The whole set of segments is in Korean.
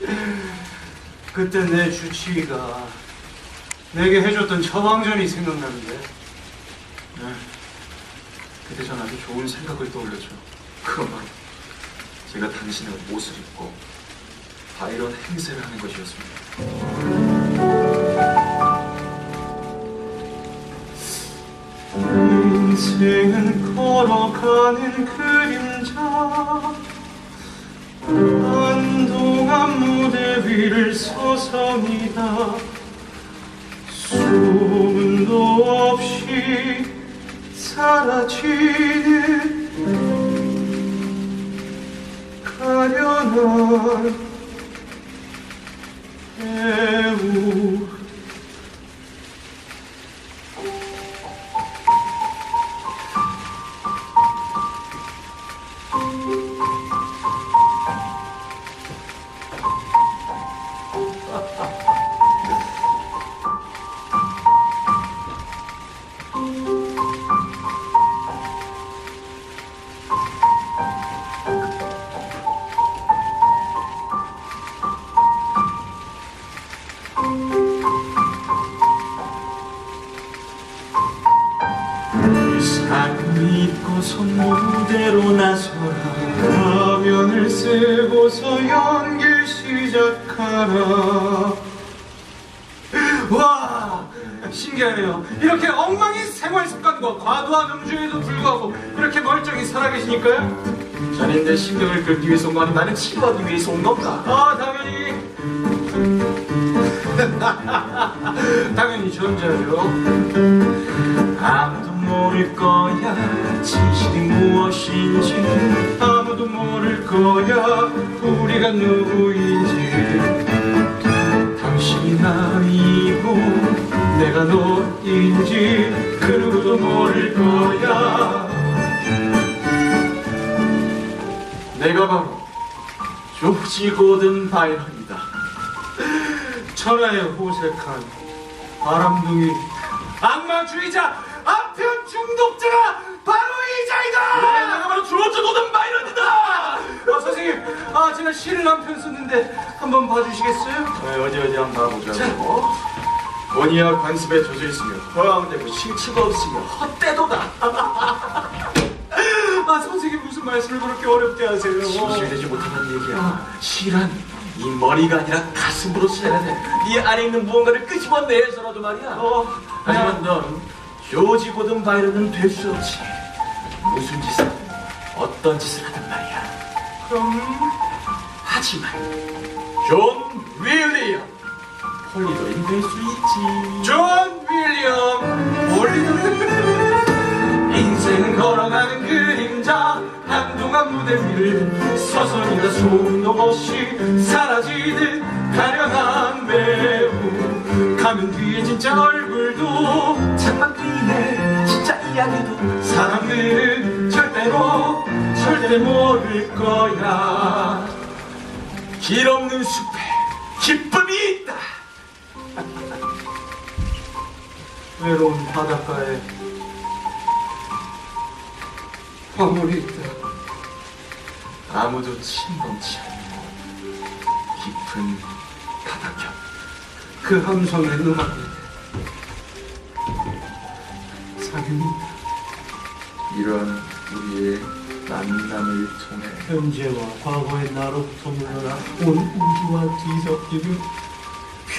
그때 내 주치의가 내게 해줬던 처방전이 생각나는데 네. 그때 전 아주 좋은 생각을 떠올렸죠. 그건 제가 당신의 옷을 입고 바이런 행세를 하는 것이었습니다. 인생은 걸어가는 그림 서성이다. 소문도 없이 사라지는 가련한 배우 상 입고서 무대로 나서라. 가면을 쓰고서 연기를 시작하라. 와 신기하네요. 이렇게 엉망인 생활 습관과 과도한 음주에도 불구하고 이렇게 멀쩡히 살아계시니까요. 자네인데 신경을 끌기 위해서 온거 아니면 나는 치료하기 위해서 온 건가? 아 당연히. 당연히 존재하죠. 아무도 모를 거야. 진실이 무엇인지 아무도 모를 거야. 우리가 누구인지. 당신이 나이고 내가 너인지 그 누구도 모를 거야. 내가 바로 조지 고든 바이런이다. 천하의 호색한 바람둥이 악마주의자 독자가 바로 이 자이다! 네, 내가 바로 조지 고든 바이런이다. 아, 선생님, 아, 제가 시를 한 편 썼는데 한번 봐주시겠어요? 네, 어디 어디 한번 봐보자고. 원이야 관습에 젖어 있으며 허황되고 실체가 없으며 헛되도다. 아, 선생님 무슨 말씀을 그렇게 어렵게 하세요? 진실되지 못하는 얘기야. 시란 이 머리가 아니라 가슴으로 써야 돼. 네 안에 있는 무언가를 끄집어내서라도 말이야. 어, 하지만 넌 조지 고든 바이런은 될수 없지. 무슨 짓을 어떤 짓을 하든 말이야. 그럼 하지만 존 윌리엄 폴리더인 될 수 있지. 존 윌리엄 올리는 인생은 걸어가는 그림자 한동안 무대 위를 서서히가 소문도 없이 사라지듯 가련한 배우 가면 뒤에 진짜 얼굴도 뒤에 진짜 이야기도 사람들은 절대로 절대 모를 거야. 길 없는 숲에 기쁨이 있다. 외로운 바닷가에 화물이 있다. 아무도 침범치 않고 깊은 바다곁 그 함성의 음악에 사귀는 이런 우리의 만남을 통해 현재와 과거의 나로부터 물러나 온 우주와 뒤섞이는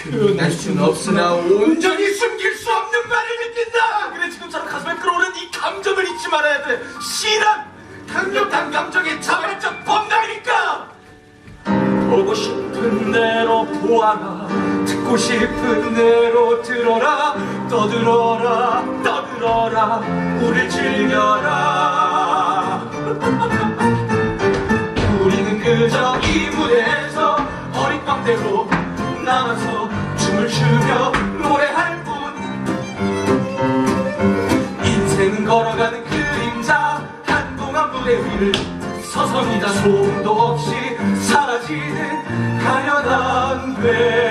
표현할 수는 없으나 온전히 숨길 수 없는 말을 느낀다! 그래 지금처럼 가슴에 끌어오는 이 감정을 잊지 말아야 돼. 시란 강력한 감정의 자발적 범람이니까! 보고 싶은 대로 보아라 듣고 싶은 대로 들어라. 떠들어라 떠들어라. 우릴 즐겨라. 우리는 그저 이 무대에서 어린 광대로 남아서 춤을 추며 노래할 뿐. 인생은 걸어가는 그림자 한동안 무대 위를 서성이다 소음도 없이 사라지는 가련한 배우